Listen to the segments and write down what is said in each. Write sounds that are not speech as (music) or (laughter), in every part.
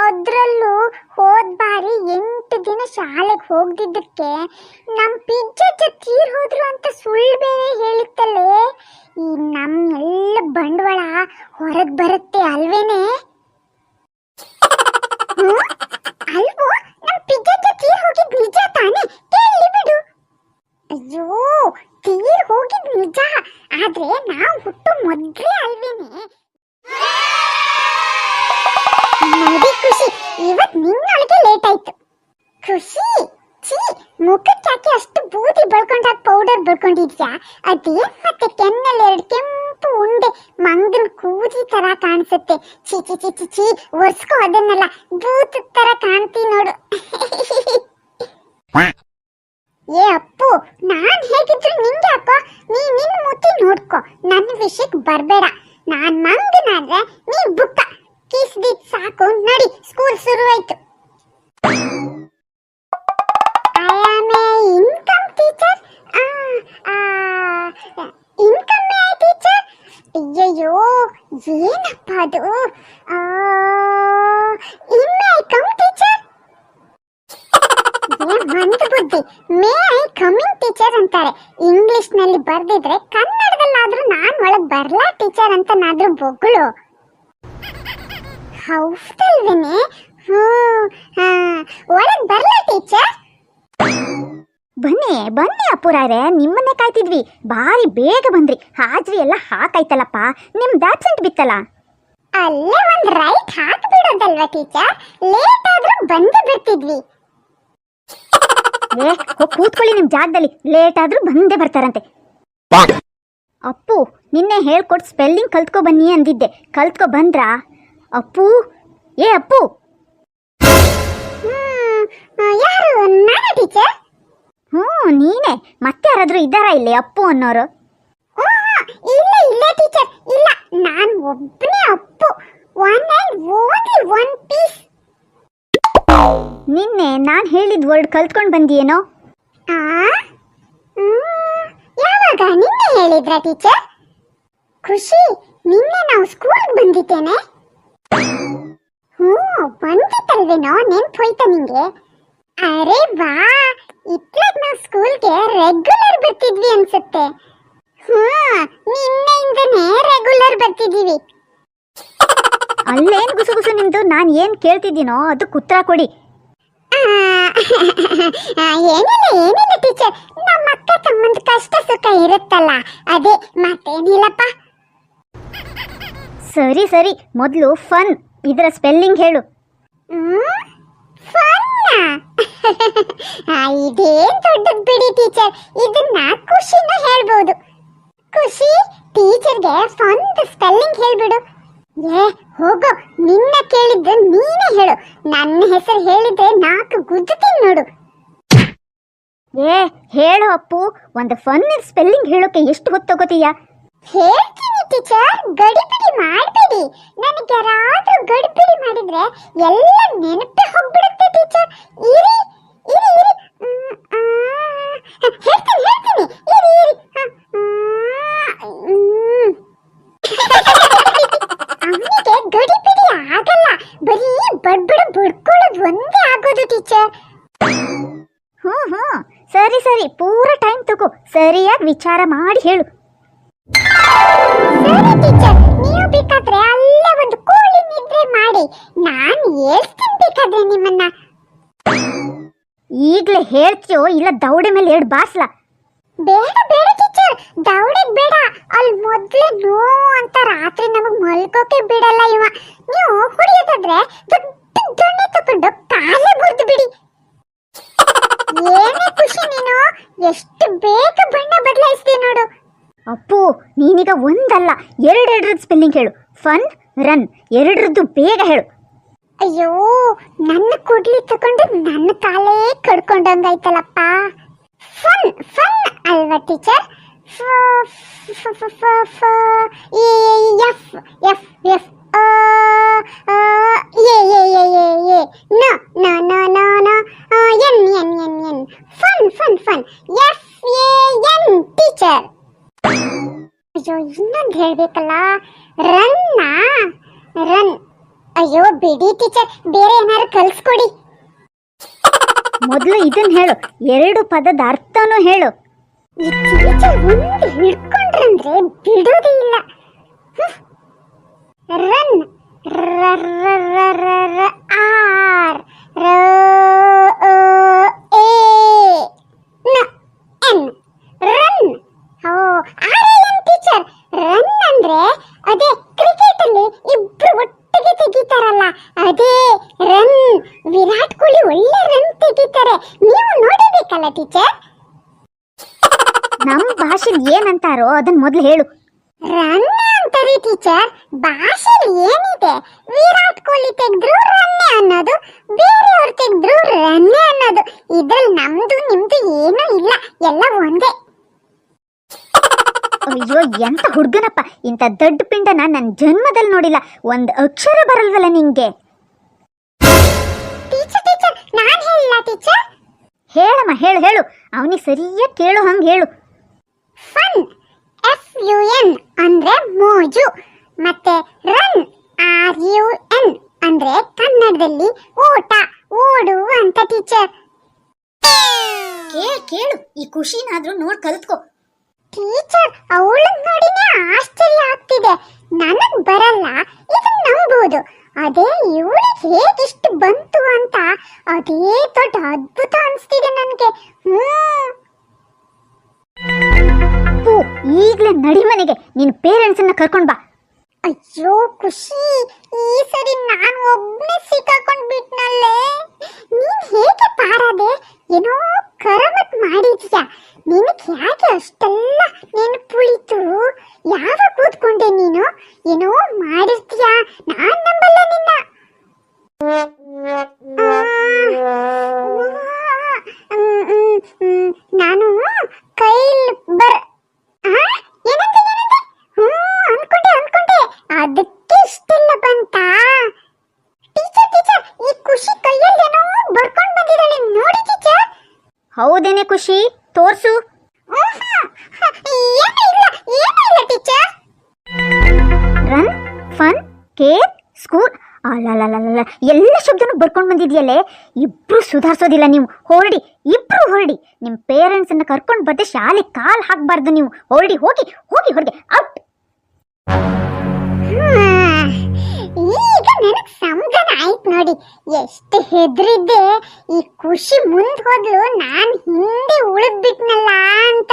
ಅದ್ರಲ್ಲೂ ಹೋದ್ ಬಾರಿ ಎಂಟು ದಿನ ಶಾಲೆಗೆ ಹೋಗ್ದಿದ್ದಕ್ಕೆ ನಮ್ಮ ಪಿಜ್ಜಜ್ಜ ತೀರ್ ಹೋದ್ರು ಅಂತ ಸುಳ್ಳು ಬೇರೆ ಹೇಳಿತ್ತಲ್ಲೇ? ಈ ನಮ್ಮೆಲ್ಲ ಬಂಡವಾಳ ಹೊರಗೆ ಬರುತ್ತೆ ಅಲ್ವೇನೆ? ಅಲ್ವೋ? ನಮ್ಮ ಪಿಜ್ಜಜ್ಜ ತೀರ್ ಹೋಗಿದ್ ನಿಜ ತಾನೆ? ಕೇಳಿ ಬಿಡು. ಅಯ್ಯೋ, ತೀರ್ ಹೋಗಿದ್ ನಿಜ. ಆದ್ರೆ ನಾವು ಹುಟ್ಟು ಮೊದ್ಲೇ ಅಲ್ವೇನೆ? ನೋಡಿ ಖುಷಿ. ಇವತ್ ನಿನ್ನೊಳಗೆ ಲೇಟ್ ಆಯ್ತು. ಖುಷಿ. ಛೀ ಮುಖಕ್ಕೆ ಯಾಕೆ ಅಷ್ಟು ಬೂದಿ ಬಳ್ಕೊಂಡಾಗ ಪೌಡರ್ ಬಳ್ಕೊಂಡಿದ್ಯಾ? ಅದೇ ಮತ್ತೆ ಕೆನ್ನಲ್ಲಿ ಎರಡು ಕೆಂಪು ಉಂಡೆ ಮಂಗನ ಕೂದಿ ತರ ಕಾಣಿಸುತ್ತೆ. ಛೀ ಛೀ ಛೀ ಛೀ ಛೀ ಒರ್ಸ್ಕೋ ಅದನ್ನೆಲ್ಲ. ಬೂತ್ ತರ ಕಾಣ್ತಿ ನೋಡು. ಏ ಅಪ್ಪು ನಾನ್ ಹೇಗಿದ್ರು ನಿಂಗೆ ಅಪ್ಪ ನೀ ನಿನ್ ಮುತ್ತಿ ನೋಡ್ಕೋ. ನನ್ನ ವಿಷಯಕ್ಕೆ ಬರಬೇಡ. ನಾನ್ ಮಂಗನಾದ್ರೆ ನೀ ಬುಕ್ಕ. ಕಿಸ್ದಿದ್ ಸಾಕು ನಡಿ ಸ್ಕೂಲ್ ಶುರುವಾಯ್ತು I am a income teacher income teacher ಅಯ್ಯಯ್ಯೋ ಏನಪ್ಪ ಅದು ಇನ್ಮೇ ಐ ಕಮ್ ಟೀಚರ್ ಮಂದ ಬುದ್ಧಿ ಮೇ ಐ ಕಮಿಂಗ್ ಟೀಚರ್ ಅಂತಾರೆ ಇಂಗ್ಲಿಷ್ನಲ್ಲಿ ಬರ್ದಿದ್ರೆ ಕನ್ನಡದಲ್ಲಾದ್ರೂ ನಾನ್ ಒಳಗ್ ಬರ್ಲಾ ಟೀಚರ್ ಅಂತ ನಾದ್ರೂ ಬೊಗಳು ಹೌದಲ್ವೇನೆ? ಹ್ಮ್ ಹಾ. ಒಳಗ್ ಬರ್ಲಾ ಟೀಚರ್? ಬನ್ನಿ ಬನ್ನಿ ಅಪ್ಪುರಾರೆ ನಿಮ್ಮನ್ನೇ ಕಾಯ್ತಿದ್ವಿ. ಭಾರಿ ಬೇಗ ಬಂದ್ರಿ. ಹಾಜ್ರಿ ಎಲ್ಲ ಹಾಕಾಯ್ತಲ್ಲಪ್ಪ. ನಿಮ್ದು ಆಬ್ಸೆಂಟ್ ಬಿತ್ತಲ್ಲ? ಅಲ್ಲೇ ಒಂದ್ ರೈಟ್ ಹಾಕ್ಬಿಡೋದಲ್ವಾ ಟೀಚರ್? ಲೇಟ್ ಆದ್ರೂ ಬಂದು ಬಿಡ್ತಿದ್ವಿ ಏ ಹೋಗ್ ಕೂತ್ಕೊಳ್ಳಿ ನಿಮ್ ಜಾಗದಲ್ಲಿ. ಲೇಟ್ ಆದ್ರೂ ಬಂದೇ ಬರ್ತಾರಂತೆ. ಅಪ್ಪು ನಿನ್ನೆ ಹೇಳ್ಕೊಟ್ ಸ್ಪೆಲ್ಲಿಂಗ್ ಕಲ್ತ್ಕೊ ಬನ್ನಿ ಅಂದಿದ್ದೆ. ಕಲ್ತ್ಕೊ ಬಂದ್ರಾ? ಅಪ್ಪು? ಏ, ಅಪ್ಪು! ಯಾರು ನಾನು ಟೀಚರ್? ಹ್ಞೂ, ನೀನೇ. ಮತ್ತೆ ಯಾರಾದರೂ ಇದ್ದಾರಾ ಇಲ್ಲಿ ಅಪ್ಪು ಅನ್ನೋರು? ಇಲ್ಲ ಇಲ್ಲ ಟೀಚರ್, ಇಲ್ಲ. ನಾನು ಒಬ್ಬನೇ Appu. One and only one piece. ನಿನ್ನೆ ನಾನು ಹೇಳಿದ ವರ್ಡ್ ಕಲ್ತ್ಕೊಂಡು ಬಂದಿಯೇನೋ? ಯಾವಾಗ ನಿನ್ನೆ ಹೇಳಿದ್ರ ಟೀಚರ್? ಖುಷಿ, ನಿನ್ನೆ ನಾವು ಸ್ಕೂಲ್ಗೆ ಬಂದಿದ್ದೇನೆ. ಹ್ಞೂ ಬಂದಿತ್ತಲ್ವೇನೋ ನೆನ್ಪು ಹೋಯ್ತಾ ನಿಂಗೆ? ಅರೆ ವಾ ಇತ್ಲಾಗ ನಾವು ಸ್ಕೂಲ್ಗೆ ರೆಗ್ಯುಲರ್ ಬರ್ತಿದ್ವಿ ಅನ್ಸುತ್ತೆ. ಹ್ಞೂ ನಿನ್ನೆಯಿಂದನೇ ರೆಗ್ಯುಲರ್ ಬರ್ತಿದ್ದೀವಿ. ಅಲ್ಲೇನು ಗುಸು ಗುಸು ನಿಮ್ದು ನಾನು ಏನ್ ಕೇಳ್ತಿದ್ದೀನೋ ಅದು ಉತ್ತರ ಕೊಡಿ. ಆ, ಏನಿಲ್ಲ ಏನಿಲ್ಲ ಟೀಚರ್ ನಮ್ಮ ಅಕ್ಕ ತಮ್ಮಂದ ಕಷ್ಟ ಸುಖ ಇರುತ್ತಲ್ಲ. ಅದೇ ಮತ್ತೇನಿಲ್ಲಪ್ಪ? ಸರಿ ಸರಿ. ಮೊದಲು ಫನ್ ಇದರ ಸ್ಪೆಲ್ಲಿಂಗ್ ಹೇಳು. (laughs) ಇದೇನ್ ದೊಡ್ಡದ್ ಬಿಡಿ ಟೀಚರ್ ಇದನ್ನ ಖುಷಿನ ಹೇಳ್ಬೋದು. ಖುಷಿ ಟೀಚರ್ಗೆ ಫನ್ ಸ್ಪೆಲ್ಲಿಂಗ್ ಹೇಳ್ಬಿಡು. ಏ ಹೋಗೋ. ನಿನ್ನ ಕೇಳಿದ್ದು ನೀನೇ ಹೇಳು. ನನ್ನ ಹೆಸರು ಹೇಳಿದ್ರೆ ನಾಲ್ಕು ಗುದ್ದುತ್ತೀನಿ ನೋಡು. ಏ ಹೇಳು ಅಪ್ಪು. ಒಂದು ಫನ್ ಸ್ಪೆಲ್ಲಿಂಗ್ ಹೇಳೋಕೆ ಎಷ್ಟು ಹೊತ್ತು ತಗೋತೀಯ? ಹೇಳ್ತೀನಿ. ಟೀಚರ್ ಗಡಿಬಿಡಿ ಮಾಡಬೇಡಿ. ನನಗೆ ಯಾರಾದ್ರೂ ಗಡಿಬಿಡಿ ಮಾಡಿದ್ರೆ ಎಲ್ಲ ನೆನಪೇ ಹೋಗ್ಬಿಡುತ್ತೆ ಟೀಚರ್. ಇರಿ ಇರಿ ಇರಿ. ಹೇಳ್ತೀನಿ ಹೇಳ್ತೀನಿ ಇರಿ ಇರಿ. ಅವನಿಗೆ ಗಡಿಬಿಡಿ ಆಗಲ್ಲ ಬರೀ ಬಡ್ಬಡ ಬಡ್ಕೊಳ್ಳೋದು ಒಂದೇ ಆಗೋದು ಟೀಚರ್ ಹ್ಞೂ ಹ್ಞೂ ಸರಿ ಸರಿ, ಪೂರ ಟೈಮ್ ತಗೋ. ಸರಿಯಾಗಿ ವಿಚಾರ ಮಾಡಿ ಹೇಳು. ಸರಿ ಟೀಚರ್ ನೀವು ಬೇಕಾದ್ರೆ ಅಲ್ಲೇ ಒಂದು ಕೋಳಿ ನಿದ್ರೆ ಮಾಡಿ. ನಾನು ಹೇಳ್ತೀನಿ ಬೇಕಾದ್ರೆ ನಿಮ್ಮನ್ನ. ಈಗಲೇ ಹೇಳ್ತೀಯೋ ಇಲ್ಲ ದೌಡೆ ಮೇಲೆ ಎರಡು ಬಾಸ್ಲ ಬೇಡ ಬೇಡ ಟೀಚರ್ ದೌಡಿಗ್ ಬೇಡ. ಅಲ್ಲಿ ಮೊದ್ಲೇ ನೋವು ಅಂತ ರಾತ್ರಿ ನಮಗ್ ಮಲ್ಕೋಕೆ ಬಿಡಲ್ಲ ಇವ. ನೀವು ಕುಡಿಯೋದಾದ್ರೆ ದೊಡ್ಡ ದೊಣ್ಣೆ ತಕೊಂಡು ಕಾಲೇ ಗುರ್ದು ಬಿಡಿ. ಏನೇ ಖುಷಿ ನೀನು ಎಷ್ಟು ಬೇಗ ಬಣ್ಣ ಅಪ್ಪು ನೀನೀಗ ಒಂದಲ್ಲ ಎರಡೆರಡ್ರದ್ದು ಸ್ಪೆಲ್ಲಿಂಗ್ ಹೇಳು. ಫನ್ ರನ್ ಎರಡರದ್ದು ಬೇಗ ಹೇಳು. ಅಯ್ಯೋ, ನನ್ನ ಕುಡ್ಲಿ ತಕೊಂಡು ನನ್ನ ಕಾಲೇ ಕಡ್ಕೊಂಡಂಗಾಯ್ತಲ್ಲಪ್ಪ. ಫನ್ ಫನ್ ಅಲ್ವಾ teacher F F F A A A A A ನ ನ ನ ನ ನ N N N N fun fun fun F A N teacher ಅಯ್ಯೋ ಇನ್ನೊಂದು ಹೇಳ್ಬೇಕಲ್ಲ? ರನ್ನ ರನ್. ಅಯ್ಯೋ ಬಿಡಿ ಟೀಚರ್ ಬೇರೆ ಏನಾದ್ರು ಕಲ್ಸ್ಕೊಡಿ. ಮೊದಲು ಇದನ್ನ ಹೇಳು ಎರಡು ಪದದ ಅರ್ಥನೂ ಹೇಳು. ಈ ಟೀಚರ್ ಒಂದು ಹಿಡ್ಕೊಂಡ್ರಂದ್ರೆ ಬಿಡೋದೇ ಇಲ್ಲ. ರನ್ ಆರ್ ರ ಅ, ಎ ನ ಎನ್. ರನ್. ಓ ಆರ್ ಟೀಚರ್ ರನ್ ಅಂದ್ರೆ ಅದೇ ಕ್ರಿಕೆಟ್ ಅಲ್ಲಿ ಇಬ್ರು ಒಟ್ಟಿಗೆ ತೆಗಿತಾರಲ್ಲ. ಅದೇ ರನ್ ವಿರಾಟ್ ಕೊಹ್ಲಿ ಒಳ್ಳೆ ರನ್ ತೆಗಿತಾರೆ. ನೀವು ನೋಡಬೇಕಲ್ಲ ಟೀಚರ್ ನಮ್ಮ ಭಾಷೆ ಏನಂತಾರೋ ಅದನ್ನ ಮೊದಲು ಹೇಳು. ರನ್ ಅಂತಾರೆ ಟೀಚರ್ ಭಾಷೆಲಿ ಏನಿದೆ? ವಿರಾಟ್ ಕೊಹ್ಲಿ ತೆಗೆದ್ರು ರನ್ನೆ ಅನ್ನೋದು ಬೇರೆಯವ್ರು ತೆಗೆದ್ರು ರನ್ನೆ ಅನ್ನೋದು. ಇದ್ರಲ್ಲಿ ನಮ್ದು ನಿಮ್ದು ಏನೂ ಇಲ್ಲ. ಎಲ್ಲ ಒಂದೇ. ಅಯ್ಯೋ ಎಂತ ಹುಡುಗನಪ್ಪ. ಇಂಥ ದೊಡ್ಡ ಪಿಂಡನ ನನ್ನ ಜನ್ಮದಲ್ಲಿ ನೋಡಿಲ್ಲ. ಒಂದು ಅಕ್ಷರ ಬರಲ್ವಲ್ಲ ನಿಂಗೆ? ಟೀಚರ್ ಟೀಚರ್ ನಾನ್ ಹೇಳಿಲ್ಲ ಟೀಚರ್. ಹೇಳಮ್ಮ ಹೇಳು ಹೇಳು. ಅವನಿಗೆ ಸರಿಯಾಗಿ ಕೇಳು ಹಂಗೆ ಹೇಳು. ಫನ್ ಎಫ್ ಯು ಎನ್ ಅಂದ್ರೆ ಮೋಜು ಮತ್ತೆ ರನ್ ಆರ್ ಯು ಎನ್ ಅಂದ್ರೆ ಕನ್ನಡದಲ್ಲಿ ಓಟ ಓಡು ಅಂತ ಟೀಚರ್. ಕೇಳು ಕೇಳು. ಈ ಖುಷಿನಾದ್ರೂ ನೋಡ್ ಕಲ್ತ್ಕೋ. ಟೀಚರ್ ಅವಳನ್ನ ನೋಡಿನೇ ಆಶ್ಚರ್ಯ ಆಗ್ತಿದೆ. ನನಗ್ ಬರಲ್ಲ ಇದನ್ನ ನಂಬೋದು. ಅದೇ ಇವಳಿಗೆ ಹೇಗಿಷ್ಟು ಬಂತು ಅಂತ ಅದೇ ದೊಡ್ಡ ಅದ್ಭುತ ಅನ್ಸ್ತಿದೆ ನನಗೆ. ಈಗಲೇ ನಡಿ ಮನೆಗೆ. ನಿನ್ನ ಪೇರೆಂಟ್ಸನ್ನ ಕರ್ಕೊಂಡ್ ಬಾ. ಅಯ್ಯೋ, ಖುಷಿ. ಈ ಸರಿ ನಾನು ಒಬ್ನೇ ಸಿಕ್ಕಾಕೊಂಡ್ ಬಿಟ್ನಲ್ಲೇ? ನೀನ್ ಹೇಗೆ ಪಾರಾದೆ? ಏನೋ ಕರಮತ್ ಮಾಡಿದ್ಯಾ? ನಿನಗೆ ಯಾಕೆ ಅಷ್ಟೆಲ್ಲ ನೆನಪುಳಿತು? ಯಾವ ಕೂತ್ಕೊಂಡೆ ನೀನು? ಏನೋ ಮಾಡಿರ್ತೀಯಾ ನಾನ್ ನಂಬಲ್ಲ ನಿನ್ನ. ನಾನು ಕೈಲ್ ಬರ್ ಆ? ಏನಂದೆ ಏನಂದೆ ಹ್ಮ್ ಅನ್ಕೊಂಡೆ ಅನ್ಕೊಂಡೆ ಅದಕ್ಕೆ ಇಷ್ಟೆಲ್ಲ ಬಂತಾ ಟೀಚರ್ ಟೀಚರ್ ಈ ಖುಷಿ ಕೈಯಲ್ಲಿ ಏನೋ ಬರ್ಕೊಂಡ್ ಬಂದಿದ್ದಾಳೆ ನೋಡಿ ಟೀಚರ್ ಹೌದೇನೆ ಖುಷಿ? ತೋರ್ಸು. ರನ್ ಫನ್ ಕೇರ್ ಸ್ಕೂಲ್ ಅಲ್ಲಲ್ಲ ಎಲ್ಲ ಶಬ್ದನೂ ಬರ್ಕೊಂಡು ಬಂದಿದೆಯಲ್ಲೇ? ಇಬ್ರು ಸುಧಾರಿಸೋದಿಲ್ಲ ನೀವು. ಹೊರಡಿ ಇಬ್ರು ಹೊರಡಿ. ನಿಮ್ಮ ಪೇರೆಂಟ್ಸನ್ನ ಕರ್ಕೊಂಡು ಬರ್ದೆ ಶಾಲೆ ಕಾಲು ಹಾಕಬಾರ್ದು ನೀವು. ಹೊರಡಿ ಹೋಗಿ ಹೋಗಿ ಹೊರಗೆ ಔಟ್ ನೋಡಿ ಎಷ್ಟು ಹೆದ್ರಿದ್ದೆ. ಈ ಖುಷಿ ಮುಂದ್ ಹೋದ್ಲು, ನಾನ್ ಹಿಂದೆ ಉಳಿದ್ಬಿಟ್ನಲ್ಲ ಅಂತ.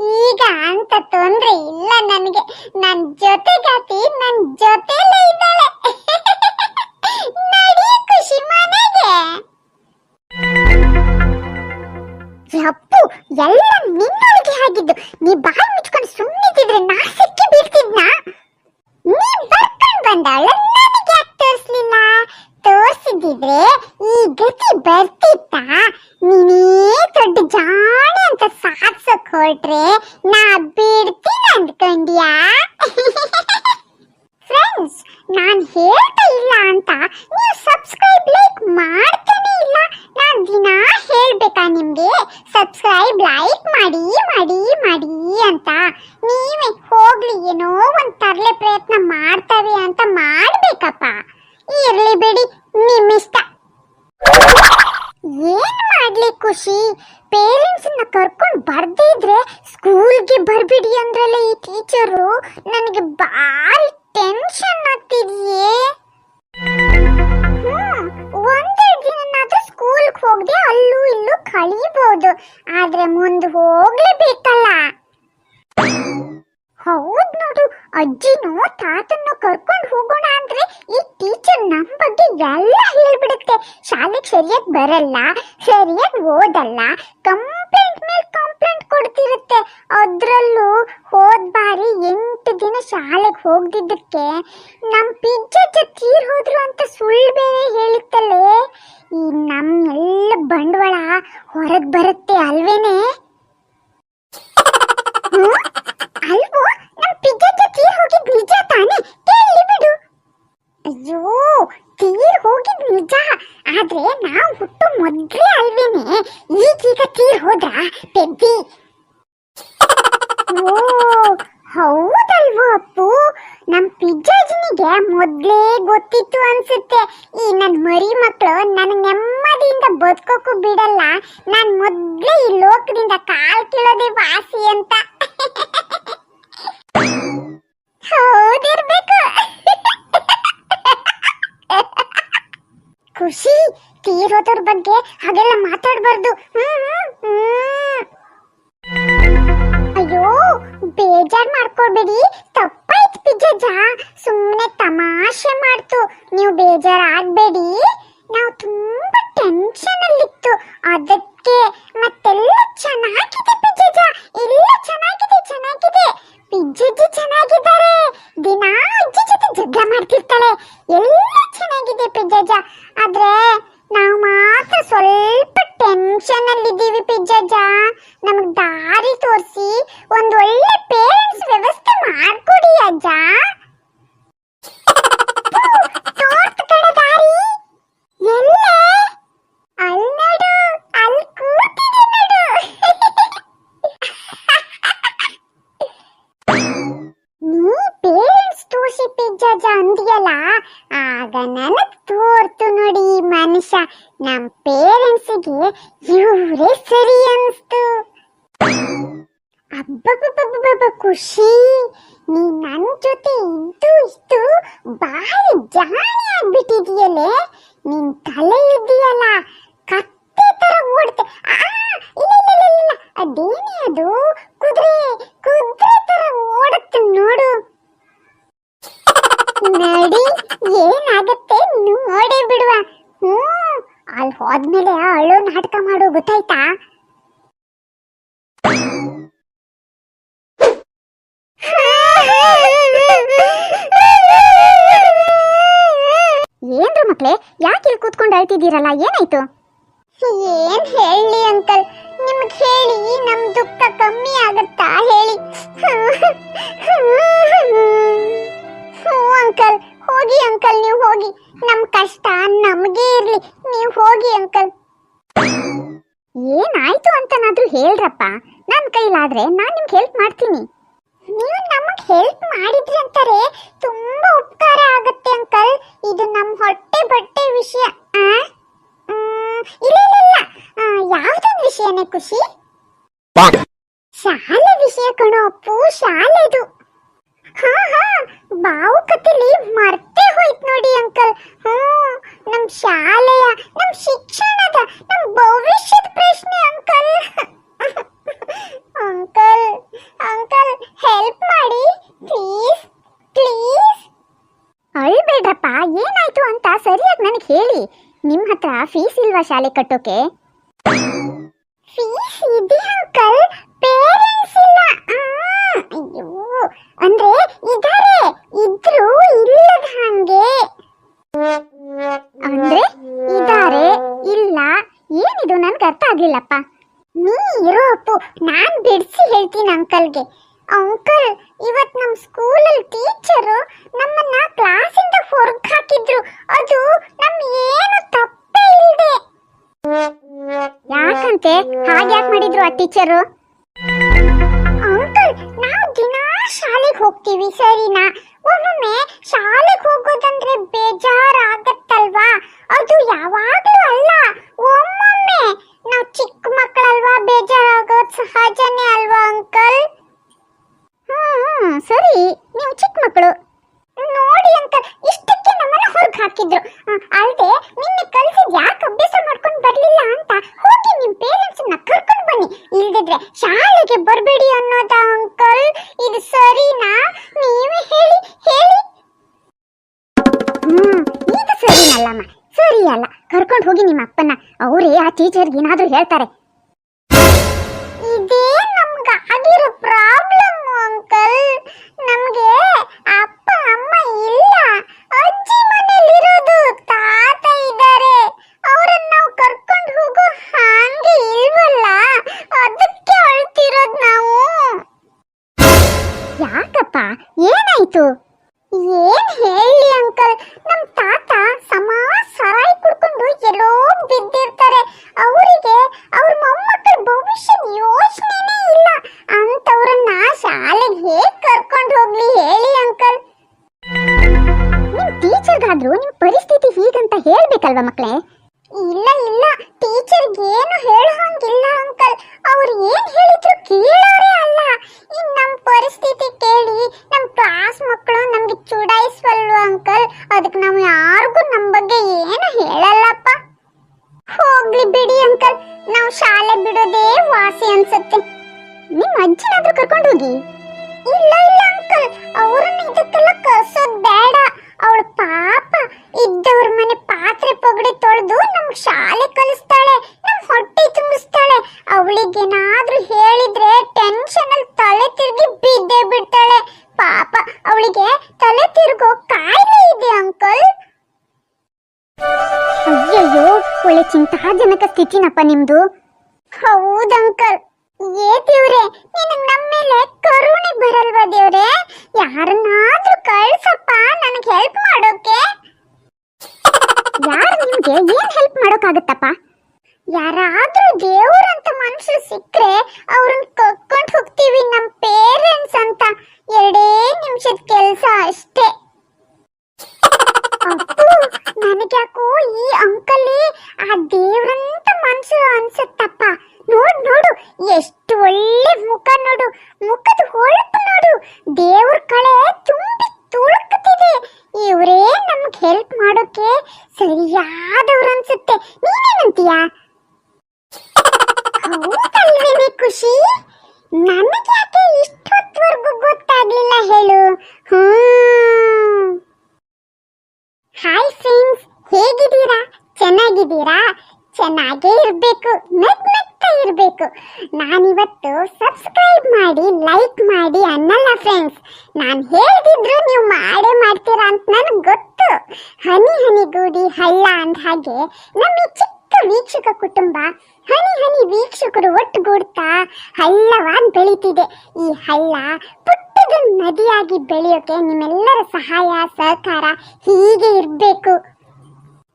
ಈಗ ಅಂತ ತೊಂದ್ರೆ ಇಲ್ಲ ನನಗೆ. ನನ್ ಜೊತೆಗಾತಿ, ನನ್ ಜೊತೆಲೇ ಇದ್ದಾಳೆ. (laughs) ನಡಿ ಖುಷಿ ಮನೆಗೆ. ಅಪ್ಪು ಎಲ್ಲ ನಿನ್ನೊಳಗೆ ಆಗಿದ್ದು. ನೀ ಬಾಯಿ ಮುಚ್ಕೊಂಡು ಸುಮ್ಮನಿದ್ರೆ ನಾ ಸಿಕ್ಕಿ ಬೀಳ್ತಿದ್ನಾ? ನೀ ಬರ್ಕೊಂಡು ಬಂದಾಳ ತೋರಿಸಿದ್ರೆ ಈ ಗತಿ ಬರ್ತಿತ್ತ? ನೀನೇ ದೊಡ್ಡ ಜಾಣೆ ಅಂತ ಸಾಧಿಸಕ್ ಹೊರಟ್ರೆ ನಾ ಬಿಡ್ತೀನಿ ಅಂದ್ಕೊಂಡ್ಯಾ ಫ್ರೆಂಡ್ಸ್ (laughs) ನಾನು ಹೇಳ್ತಾ ಇಲ್ಲ ಅಂತ ನೀವು ಸಬ್ಸ್ಕ್ರೈಬ್ ಲೈಕ್ ಮಾಡ್ತಾನೆ ಇಲ್ಲ. ನಾನು ದಿನ ಹೇಳ್ಬೇಕಾ ನಿಮಗೆ? ಸಬ್ಸ್ಕ್ರೈಬ್ ಲೈಕ್ ಮಾಡಿ ಮಾಡಿ ಮಾಡಿ ಅಂತ. ನೀವೇ ಹೋಗ್ಲಿ, ಏನೋ ಒಂದ್ ತರಲೆ ಪ್ರಯತ್ನ ಮಾಡ್ತಾರೆ ಅಂತ ಮಾಡ್ಬೇಕಪ್ಪ. ಇರ್ಲಿ ಬಿಡಿ ನಿಮ್ಮಿಷ್ಟ ಖುಷಿ ಪೇರೆಂಟ್ಸನ್ನ ಕರ್ಕೊಂಡು ಬರ್ದೇ ಇದ್ರೆ ಸ್ಕೂಲ್ಗೆ ಬರ್ಬಿಡಿ ಅಂದ್ರಲ್ಲ ಈ ಟೀಚರು ನನಗೆ ಭಾರಿ ಟೆನ್ಷನ್ ಆಗ್ತಿದೆಯೇ. ಒಂದೆರಡು ದಿನನಾದ್ರೂ ಸ್ಕೂಲ್ಗೆ ಹೋಗದೆ ಅಲ್ಲೂ ಇಲ್ಲೂ ಕಳೀಬಹುದು ಆದ್ರೆ ಮುಂದೆ ಹೋಗ್ಲೇಬೇಕಲ್ಲ. ಹೌದ್ ನೋಡು ಅಜ್ಜಿನೂ ತಾತನ್ನು ಕರ್ಕೊಂಡು ಹೋಗೋಣ ಅಂದ್ರೆ ಈ ಟೀಚರ್ ನಮ್ ಬಗ್ಗೆ ಎಲ್ಲ ಹೇಳ್ಬಿಡುತ್ತೆ. ಶಾಲೆಗೆ ಸರಿಯಾಗಿ ಬರಲ್ಲ, ಸರಿಯಾಗಿ ಓದಲ್ಲ. ಕಂಪ್ಲೇಂಟ್ ಮೇಲೆ ಕಂಪ್ಲೇಂಟ್ ಕೊಡ್ತಿರುತ್ತೆ. ಅದ್ರಲ್ಲೂ ಹೋದ್ ಬಾರಿ ಎಂಟು ದಿನ ಶಾಲೆಗೆ ಹೋಗ್ದಿದ್ದಕ್ಕೆ ನಮ್ ಪಿಜ್ಜಾ ತೀರ್ ಹೋದ್ರು ಅಂತ ಸುಳ್ಳು ಬೇರೆ ಹೇಳಿತ್ತಲ್ಲೇ. ಈ ನಮ್ ಎಲ್ಲ ಬಂಡವಾಳ ಹೊರಗ್ ಬರುತ್ತೆ ಅಲ್ವೇನೆ? ಅಲ್ವೋ ನಮ್ ಪಿಜ್ಜಾ ತೀರ್ ಹೋಗಿದ್ ನಿಜ ತಾನೇ? ಕೇಳಿ ಬಿಡು. ಅಯ್ಯೋ, ತೀರ್ ಹೋಗಿದ್ ನಿಜ. ಆದ್ರೆ ನಾವು ಹುಟ್ಟು ಮೊದ್ಲೇ ಅಲ್ವೇನೆ? ಈಗೀಗ ತೀರ್ ಹೋದ್ರ, ಪೆದ್ದಿ? ಓ, ಹೌದಲ್ವೋ ಅಪ್ಪು? ನಮ್ ಪಿಜ್ಜಾಜಿನಿಗೆ ಮೊದ್ಲೇ ಗೊತ್ತಿತ್ತು ಅನ್ಸುತ್ತೆ. ಈ ನನ್ ಮರಿ ಮಕ್ಕಳು ನನ್ ನೆಮ್ಮದಿಯಿಂದ ಬದುಕೋಕು ಬಿಡಲ್ಲ. ನಾನ್ ಮೊದ್ಲೇ ಈ ಲೋಕದಿಂದ ಕಾಲ್ ಕೀಳೋದೇ ವಾಸಿ ಅಂತ. ಹೌದಿರ್ಬೇಕು. ಖುಷಿ ತೀರೋದ್ರ ಬಗ್ಗೆ ಹಾಗೆಲ್ಲ ಮಾತಾಡ್ಬಾರ್ದು. ಅಯ್ಯೋ, ಬೇಜಾರ್ ಮಾಡ್ಕೊಳ್ಬೇಡಿ. ಪಿಜ್ಜಜ್ಜ ಸುಮ್ಮನೆ ತಮಾಷೆ ಮಾಡ್ತು. ನೀವು ಬೇಜಾರ್ ಆಗಬೇಡಿ ನಾವು ತುಂಬಾ ಟೆನ್ಷನ್ ಅಲ್ಲಿತ್ತು. ಅದಕ್ಕೆ ಮತ್ತೆಲ್ಲ ಚೆನ್ನಾಗಿದೆ ಪಿಜ್ಜಜ್ಜ ಎಲ್ಲ ಚೆನ್ನಾಗಿದೆ ಚೆನ್ನಾಗಿದೆ. ಪಿಜ್ಜಜ್ಜಿ ಚೆನ್ನಾಗಿದ್ದಾರೆ. ದಿನ ಅಜ್ಜಿ ಜೊತೆ ಜಗ್ಗ ಮಾಡ್ತಿರ್ತಾಳೆ. ಎಲ್ಲ ಚೆನ್ನಾಗಿದೆ ಪಿಜ್ಜಜ್ಜ ಆದ್ರೆ ನಾವು ಮಾತ್ರ ಸ್ವಲ್ಪ ಟೆನ್ಷನ್ ಅಲ್ಲಿದ್ದೀವಿ ಪಿಜ್ಜಜ್ಜ. ನಮಗೆ ದಾರಿ ತೋರಿಸಿ ಒಂದು ಒಳ್ಳೆ ಪೇರೆಂಟ್ಸ್ ವ್ಯವಸ್ಥೆ ಮಾಡಿಕೊಡಿ ಅಜ್ಜ. ಆಗ್ಬಿಟ್ಟಿದೀಯಲ್ಲೇ ನಿನ್ ತಲೆ ಇದೆಯಲ್ಲ ಕತ್ತೆ ತರ ಓಡ್ತೆ ಆ, ಇಲ್ಲ ಇಲ್ಲ ಇಲ್ಲ ಇಲ್ಲ ಅದೇನೇ ಅದು ಕುದುರೆ ಕುದುರೆ ತರ ಓಡುತ್ತೆ ನೋಡು ನಡಿ ಏನಾಗತ್ತೆ ನೋಡೇ ಬಿಡುವ ಹ್ಮ್ ಅಲ್ಲಿ ಹೋದ್ಮೇಲೆ ಅಳು ನಾಟಕ ಮಾಡು ಗೊತ್ತಾಯ್ತಾ ಏನ್ರ ಮಕ್ಳೇ ಯಾಕೆ ಇಲ್ಲಿ ಅಳ್ತಿದ್ದೀರಲ್ಲ ಏನಾಯ್ತು? ಏನ್ ಹೇಳಿ ಅಂಕಲ್? ನಿಮ್ಗೆ ಹೇಳಿ ನಮ್ ದುಃಖ ಕಮ್ಮಿ ಆಗತ್ತಾ ಹೇಳಿ. ಹ್ಞೂ ಅಂಕಲ್ ಹೋಗಿ ಅಂಕಲ್ ನೀವು ಹೋಗಿ. ನಮ್ ಕಷ್ಟ ನಮ್ಗೆ ಇರ್ಲಿ. ನೀವು ಹೋಗಿ ಅಂಕಲ್. ಏನಾಯ್ತು ಅಂತನಾದ್ರೂ ಹೇಳ್ರಪ್ಪ. ನನ್ನ ಕೈಲಾದ್ರೆ ನಾನು ನಿಮ್ಗೆ ಹೆಲ್ಪ್ ಮಾಡ್ತೀನಿ. ನೀವು ನಮಗ್ ಹೆಲ್ಪ್ ಮಾಡಿದ್ರಿ ಅಂತಾರೆ. ತುಂಬಾ ಉಪಕಾರ ಆಗುತ್ತೆ ಅಂಕಲ್. ಇದು ನಮ್ ಹೊಟ್ಟೆ ಬಟ್ಟೆ ವಿಷಯ ಆ? ಇಲ್ಲ ಇಲ್ಲ ಯಾವ್ದೊಂದ್ ವಿಷಯನೇ ಖುಷಿ? ಶಾಲೆ ವಿಷಯ ಕಣೋ ಅಪ್ಪು ಶಾಲೆದು ಹಾ ಹಾ ಭಾವುಕತೆಲಿ ಮರ್ತೇ ಹೋಯ್ತು ನೋಡಿ ಅಂಕಲ್. ಹ್ಮ್ ನಮ್ ಶಾಲೆಯ ನಮ್ ಶಿಕ್ಷಣದ ನಮ್ ಭವಿಷ್ಯದ ಪ್ರಶ್ನೆ ಅಂಕಲ್. ಅಂಕಲ್ ಅಂಕಲ್ ಹೆಲ್ಪ್ ಮಾಡಿ ಪ್ಲೀಸ್ ಪ್ಲೀಸ್ ಅಳ್ಬೇಡ್ರಪ್ಪ ಏನಾಯ್ತು ಅಂತ ಸರಿಯಾಗಿ ನನಗೆ ಹೇಳಿ. ನಿಮ್ಮ ಹತ್ರ ಫೀಸ್ ಇಲ್ವಾ ಶಾಲೆ ಕಟ್ಟೋಕೆ? ಫೀಸ್ ಇದೆ ಅಂಕಲ್ ಪೇರೆಂಟ್ಸ್ ಇಲ್ಲ. ಶಾಲೆಗೆ ಹೋಗೋದಂದ್ರೆ ಬೇಜಾರಾಗತ್ತಲ್ವಾ ಅದು ಯಾವಾಗ್ಲೂ ಅಲ್ಲ ಒಮ್ಮೊಮ್ಮೆ ನಾವು ಚಿಕ್ಕ ಮಕ್ಕಳಲ್ವಾ ಬೇಜಾರಾಗೋದು ಸಹಜನೇ ಅಲ್ವಾ ಅಂಕಲ್ ಹ್ಮ್ ಸರಿ ನೀವು ಚಿಕ್ಕ ಮಕ್ಕಳು ನೋಡಿ ಅಂಕಲ್ ಇಷ್ಟಕ್ಕೆ ನಮ್ಮನ್ನ ಹೊರಗೆ ಹಾಕಿದ್ರು ಅಲ್ಲದೆ ನಿನ್ನೆ ಕಲ್ಸಿದ್ ಯಾಕೆ ಅಭ್ಯಾಸ ಮಾಡ್ಕೊಂಡು ಬರ್ಲಿಲ್ಲ ಅಂತ ಹೋಗಿ ನಿಮ್ ಪೇರೆಂಟ್ಸ್ನ ಕರ್ಕೊಂಡು ಬನ್ನಿ ಇಲ್ದಿದ್ರೆ ಶಾಲೆಗೆ ಬರಬೇಡಿ ಅನ್ನೋದ ಅಂಕಲ್ ಇದು ಸರಿನಾ ನೀವೇ ಹೇಳಿ ಹೇಳಿ ಹ್ಮ್ ಸರಿನಲ್ಲಮ್ಮ ಸರಿ ಅಲ್ಲ. ಕರ್ಕೊಂಡು ಹೋಗಿ ನಿಮ್ಮ ಅಪ್ಪನ ಅವರೇ ಆ ಟೀಚರ್ಗೆ ಏನಾದ್ರೂ ಹೇಳ್ತಾರೆ. ಇದೇ ನಮ್ಗ ಆಗಿರೋ ಪ್ರಾಬ್ಲಮ್. ಬಿದ್ದಿರ್ತಾರೆ. ಅವರಿಗೆ ಅವ್ರ ಮೊಮ್ಮಕ್ಕಳ ಭವಿಷ್ಯದ ಯೋಚನೆನೇ ಇಲ್ಲ. ಅಂತವ್ರನ್ನ ಶಾಲೆಗೆ ಹೇಗ್ ಕರ್ಕೊಂಡು ಹೋಗ್ಲಿ ಹೇಳಿ ಅಂಕಲ್. ನಿಮ್ ಟೀಚರ್ಗಾದ್ರೂ ನಿಮ್ ಪರಿಸ್ಥಿತಿ ಹೀಗಂತ ಹೇಳ್ಬೇಕಲ್ವಾ ಮಕ್ಳೇ? ಇಲ್ಲ ಇಲ್ಲ. ಟೀಚರ್ಗೆ ಏನು ಹೇಳ ಹಂಗಿಲ್ಲ ಅಂಕಲ್. ಅವ್ರು ಏನ್ ಹೇಳಿದ್ರು ಕೇಳ. ಬಿಡೋದೇ ವಾಸಿ ಅನ್ಸುತ್ತೆ. ನಿಮ್ ಅಜ್ಜಿನಾದ್ರೂ ಕರ್ಕೊಂಡು ಹೋಗಿ ಇಲ್ಲ ಇಲ್ಲ ಅಂಕಲ್ ಅವರನ್ನ ಇದಕ್ಕೆಲ್ಲ ಕಳ್ಸೋದ್ ಬೇಡ. ಅವಳ ಪಾಪ ಇದ್ದವ್ರ ಮನೆ ಪಾತ್ರೆ ಪಗಡೆ ತೊಳೆದು ನಮ್ ಶಾಲೆ ಕಲಿಸ್ತಾಳೆ, ನಮ್ ಹೊಟ್ಟೆ ತುಂಬಿಸ್ತಾಳೆ. ಅವಳಿಗೇನಾದ್ರೂ ಹೇಳಿದ್ರೆ ಟೆನ್ಷನ್ ಅಲ್ಲಿ ತಲೆ ತಿರುಗಿ ಬಿದ್ದೇ ಬಿಡ್ತಾಳೆ. ಪಾಪ ಅವಳಿಗೆ ತಲೆ ತಿರುಗೋ ಕಾಯಿಲೆ ಇದೆ ಅಂಕಲ್ ಅಯ್ಯಯ್ಯೋ, ಒಳ್ಳೆ ಚಿಂತಾಜನಕ ಸ್ಥಿತಿನಪ್ಪ ನಿಮ್ದು. ಹೌದ್ ಏತಿವ್ರೆ ಏ ದೇವ್ರೆ ನಿನಗ್ ನಮ್ಮ ಮೇಲೆ ಕರುಣೆ ಬರಲ್ವಾ ದೇವ್ರೆ ಯಾರನ್ನಾದ್ರೂ ಕಳ್ಸಪ್ಪ ನನಗೆ ಹೆಲ್ಪ್ ಮಾಡೋಕೆ ಯಾರು ನಿಮ್ಗೆ ಏನ್ ಹೆಲ್ಪ್ ಮಾಡೋಕ್ಕಾಗತ್ತಪ್ಪ ಯಾರಾದ್ರೂ ದೇವ್ರಂತ ಮನುಷ್ಯರು ಸಿಕ್ಕ್ರೆ ಅವ್ರನ್ನ ಕರ್ಕೊಂಡು ಹೋಗ್ತೀವಿ ನಮ್ ಪೇರೆಂಟ್ಸ್ ಅಂತ ಎರಡೇ ನಿಮಿಷದ ಕೆಲಸ ಅಷ್ಟೇ ಅಪ್ಪು ನನಗ್ಯಾಕೋ ಈ ಅಂಕಲಿ ಆ ದೇವ್ರಂತ ಮನ್ಸು ಅನ್ಸುತ್ತಪ್ಪ ನೋಡ್ ನೋಡು ಎಷ್ಟು ಒಳ್ಳೆ ಮುಖ ನೋಡು ಮುಖದ ಹೊಳಪು ನೋಡು ದೇವ್ರ ಕಳೆ ತುಂಬಿ ತುಳುಕ್ತಿದೆ. ಇವರೇ ನಮ್ಗೆ ಹೆಲ್ಪ್ ಮಾಡೋಕೆ ಸರಿಯಾದವ್ರು ಅನ್ಸುತ್ತೆ. ನೀನೇನಂತೀಯಾ? ಹೌದಲ್ವೇನೆ ಖುಷಿ? ನನಗೆ ಯಾಕೆ ಇಷ್ಟೊತ್ತವರೆಗೂ ಗೊತ್ತಾಗ್ಲಿಲ್ಲ ಹೇಳು. ಹಾಯ್ ಫ್ರೆಂಡ್ಸ್ ಹೇಗಿದ್ದೀರಾ? ಚೆನ್ನಾಗಿದ್ದೀರಾ? ಚೆನ್ನಾಗೇ ಇರಬೇಕು ನಗ್ ನಗ್ತಾ ಇರಬೇಕು. ನಾನಿವತ್ತು ಸಬ್ಸ್ಕ್ರೈಬ್ ಮಾಡಿ ಲೈಕ್ ಮಾಡಿ ಅನ್ನಲ್ಲ ಫ್ರೆಂಡ್ಸ್ ನಾನು ಹೇಳಿದ್ರು ನೀವು ಮಾಡೇ ಮಾಡ್ತೀರಾ ಅಂತ ನನಗೆ ಗೊತ್ತು. ಹನಿ ಗೂಡಿ ಹಳ್ಳ ಅಂದ ಹಾಗೆ ನಮ್ಮ ಚಿಕ್ಕ ವೀಕ್ಷಕ ಕುಟುಂಬ ಹನಿ ಹನಿ ವೀಕ್ಷಕರು ಒಟ್ಟುಗೂಡ್ತಾ ಹಳ್ಳವಾಗಿ ಬೆಳೀತಿದೆ. ಈ ಹಳ್ಳ ಪುಟ್ಟದ ನದಿಯಾಗಿ ಬೆಳೆಯೋಕೆ ನಿಮ್ಮೆಲ್ಲರ ಸಹಾಯ, ಸಹಕಾರ ಹೀಗೆ ಇರಬೇಕು.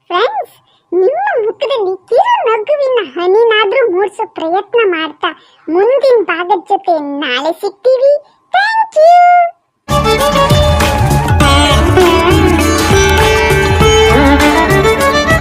ಫ್ರೆಂಡ್ಸ್ ನಿಮ್ಮ ಮುಖದಲ್ಲಿ ಕಿರು ನಗುವಿನ ಹನಿನಾದರೂ ಮೂಡಿಸೋ ಪ್ರಯತ್ನ ಮಾಡ್ತಾ ಮುಂದಿನ ಭಾಗದ ಜೊತೆ ನಾಳೆ ಸಿಗ್ತೀವಿ. Thank you